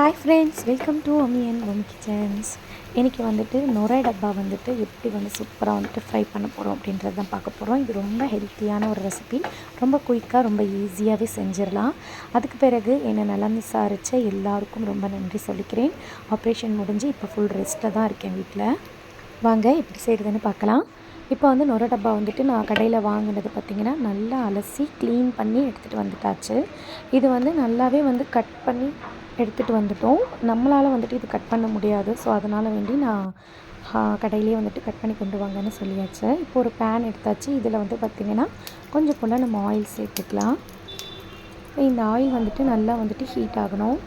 Hi friends welcome to Ami and home kitchens இன்றைக்கி வந்துட்டு நுரை டப்பா வந்துட்டு எப்படி வந்து சூப்பராக வந்துட்டு ஃப்ரை பண்ண போகிறோம் அப்படின்றது தான் பார்க்க போகிறோம் இது ரொம்ப ஹெல்த்தியான ஒரு ரெசிபி ரொம்ப குயிக்காக ரொம்ப ஈஸியாகவே செஞ்சிடலாம். அதுக்கு பிறகு என்னை நலம் விசாரித்த எல்லாருக்கும் ரொம்ப நன்றி சொல்லிக்கிறேன். ஆப்ரேஷன் முடிஞ்சு இப்போ ஃபுல் ரெஸ்ட்டில் தான் இருக்கேன் வீட்டில் வாங்க எப்படி செய்கிறதுன்னு பார்க்கலாம். இப்போ வந்து நொர டப்பா வந்துட்டு நான் கடையில் வாங்கினது பார்த்திங்கன்னா நல்லா அலசி க்ளீன் பண்ணி எடுத்துகிட்டு வந்துட்டாச்சு. இது வந்து நல்லாவே வந்து கட் பண்ணி எடுத்துகிட்டு வந்துட்டோம். நம்மளால் வந்துட்டு இது கட் பண்ண முடியாது. ஸோ அதனால் வேண்டி நான் கடையிலே வந்துட்டு கட் பண்ணி கொண்டு வாங்கன்னு சொல்லியாச்சு. இப்போ ஒரு பேன் எடுத்தாச்சு. இதில் வந்து பார்த்திங்கன்னா கொஞ்சம் போல் நம்ம ஆயில் சேர்த்துக்கலாம். இந்த ஆயில் வந்துட்டு நல்லா வந்துட்டு ஹீட் ஆகணும்.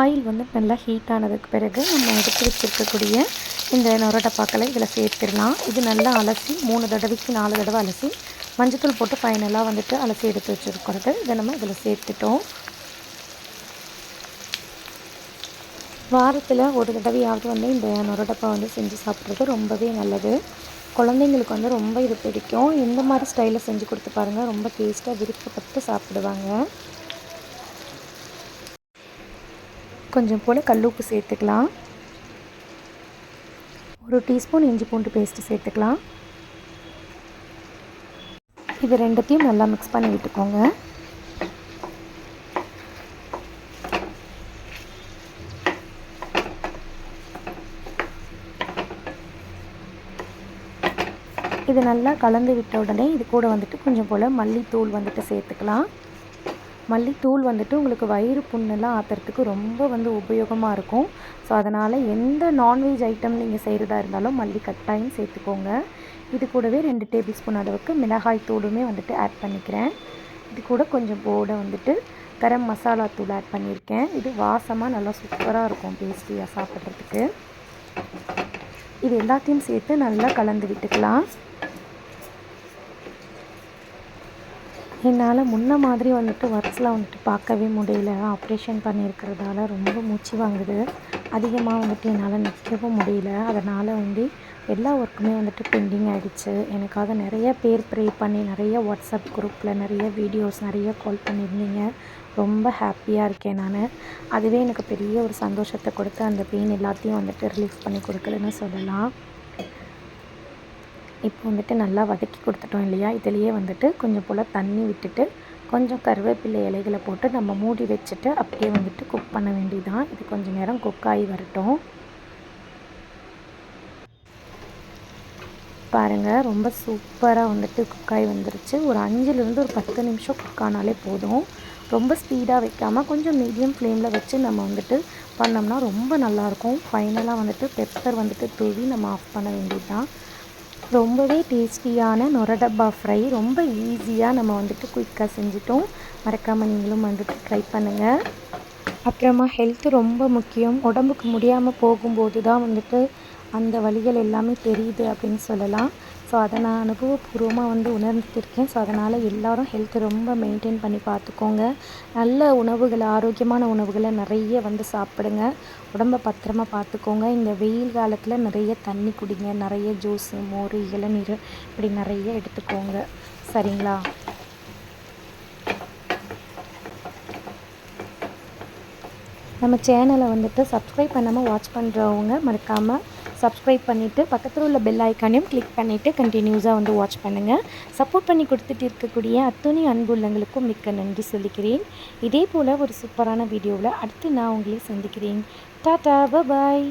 ஆயில் வந்து நல்லா ஹீட் ஆனதுக்கு பிறகு நம்ம எடுத்து வச்சுருக்கக்கூடிய இந்த நொரட்டப்பாக்களை இதில் சேர்த்துடலாம். இது நல்லா அலசி மூணு தடவைக்கு நாலு தடவை அலசி மஞ்சத்தூள் போட்டு ஃபைனலாக வந்துட்டு அலசி எடுத்து வச்சுருக்கிறது. இதை நம்ம இதில் சேர்த்துட்டோம். வாரத்தில் ஒரு தடவையாவது வந்து இந்த நொரடப்பா வந்து செஞ்சு சாப்பிட்றது ரொம்பவே நல்லது. குழந்தைங்களுக்கு வந்து ரொம்ப இது பிடிக்கும். இந்த மாதிரி ஸ்டைலில் செஞ்சு கொடுத்து பாருங்கள் ரொம்ப டேஸ்ட்டாக விருப்பப்பட்டு சாப்பிடுவாங்க. கொஞ்சம் போல் கல்லுப்பு சேர்த்துக்கலாம். ஒரு டீஸ்பூன் இஞ்சி பூண்டு பேஸ்ட்டு சேர்த்துக்கலாம். இது ரெண்டுத்தையும் நல்லா மிக்ஸ் பண்ணி விட்டுக்கோங்க. இது நல்லா கலந்து விட்ட உடனே இது கூட வந்துட்டு கொஞ்சம் போல் மல்லித்தூள் வந்துட்டு சேர்த்துக்கலாம். மல்லித்தூள் வந்துட்டு உங்களுக்கு வயிறு புண்ணெல்லாம் ஆத்துறதுக்கு ரொம்ப வந்து உபயோகமாக இருக்கும். ஸோ அதனால் எந்த நான்வெஜ் ஐட்டம் நீங்கள் செய்கிறதா இருந்தாலும் மல்லி கட்டாயம் சேர்த்துக்கோங்க. இது கூடவே ரெண்டு டேபிள் ஸ்பூன் அளவுக்கு மிளகாய் தூளுமே வந்துட்டு ஆட் பண்ணிக்கிறேன். இது கூட கொஞ்சம் போட வந்துட்டு கரம் மசாலா தூள் ஆட் பண்ணியிருக்கேன். இது வாசமாக நல்லா சூப்பராக இருக்கும் டேஸ்டியாக சாப்பிட்றதுக்கு. இது எல்லாத்தையும் சேர்த்து நல்லா கலந்து விட்டுக்கலாம். என்னால் முன்ன மாதிரி வந்துட்டு ஒர்க்ஸில் வந்துட்டு பார்க்கவே முடியல. ஆப்ரேஷன் பண்ணியிருக்கிறதால ரொம்ப மூச்சு வாங்குது. அதிகமாக வந்துட்டு என்னால் நிற்கவும் முடியல. அதனால் வந்து எல்லா ஒர்க்குமே வந்துட்டு பெண்டிங் ஆகிடுச்சு எனக்காக நிறைய பேர் ப்ரே பண்ணி நிறைய வாட்ஸ்அப் குரூப்பில் நிறைய வீடியோஸ் நிறைய கால் பண்ணியிருந்தீங்க. ரொம்ப ஹாப்பியாக இருக்கேன் நான். அதுவே எனக்கு பெரிய ஒரு சந்தோஷத்தை கொடுத்து அந்த பெயின் எல்லாத்தையும் வந்துட்டு ரிலீஃப் பண்ணி கொடுக்குதுன்னு சொல்லலாம். இப்போ வந்துட்டு நல்லா வதக்கி கொடுத்துட்டோம் இல்லையா? இதுலேயே வந்துட்டு கொஞ்சம் போல் தண்ணி விட்டுட்டு கொஞ்சம் கருவேப்பிலை இலைகளை போட்டு நம்ம மூடி வச்சுட்டு அப்படியே வந்துட்டு குக் பண்ண வேண்டியதான் இது கொஞ்சம் நேரம் குக் ஆகி வரட்டும். பாருங்கள் ரொம்ப சூப்பராக வந்துட்டு குக்காய் வந்துருச்சு. ஒரு அஞ்சுலேருந்து ஒரு பத்து நிமிஷம் குக் ஆனாலே போதும். ரொம்ப ஸ்பீடாக வைக்காமல் கொஞ்சம் மீடியம் ஃப்ளேமில் வச்சு நம்ம வந்துட்டு பண்ணோம்னா ரொம்ப நல்லாயிருக்கும் ஃபைனலாக வந்துட்டு பெப்பர் வந்துட்டு தூவி நம்ம ஆஃப் பண்ண வேண்டியது தான் ரொம்பவே டேஸ்டியான நொரடப்பா ஃப்ரை. ரொம்ப ஈஸியாக நம்ம வந்துட்டு குயிக்காக செஞ்சிட்டோம். மறக்காமல் நீங்களும் வந்துட்டு ட்ரை பண்ணுங்கள் அப்புறமா ஹெல்த்து ரொம்ப முக்கியம். உடம்புக்கு முடியாமல் போகும்போது தான் வந்துட்டு அந்த வழிகள் எல்லாமே தெரியுது அப்படின்னு சொல்லலாம். ஸோ அதை நான் அனுபவபூர்வமாக வந்து உணர்ந்துருக்கேன். ஸோ அதனால் எல்லோரும் ஹெல்த்தை ரொம்ப மெயின்டைன் பண்ணி பார்த்துக்கோங்க. நல்ல உணவுகளை ஆரோக்கியமான உணவுகளை நிறைய வந்து சாப்பிடுங்க. உடம்பை பத்திரமா பார்த்துக்கோங்க. இந்த வெயில் காலத்தில் நிறைய தண்ணி குடிங்க. நிறைய ஜூஸு மோர் இளநீர் இப்படி நிறைய எடுத்துக்கோங்க. சரிங்களா? நம்ம சேனலை வந்துட்டு சப்ஸ்கிரைப் பண்ணாமல் வாட்ச் பண்ணுறவங்க மறக்காமல் சப்ஸ்கிரைப் பண்ணிவிட்டு பக்கத்தில் உள்ள பெல் ஐக்கானையும் கிளிக் பண்ணிவிட்டு கண்டினியூஸாக வந்து வாட்ச் பண்ணுங்கள் சப்போர்ட் பண்ணி கொடுத்துட்டு இருக்கக்கூடிய அத்துணை அன்புள்ளங்களுக்கும் மிக்க நன்றி சொல்லிக்கிறேன். இதே போல் ஒரு சூப்பரான வீடியோவில் அடுத்து நான் உங்களை சந்திக்கிறேன். டாட்டா பாய்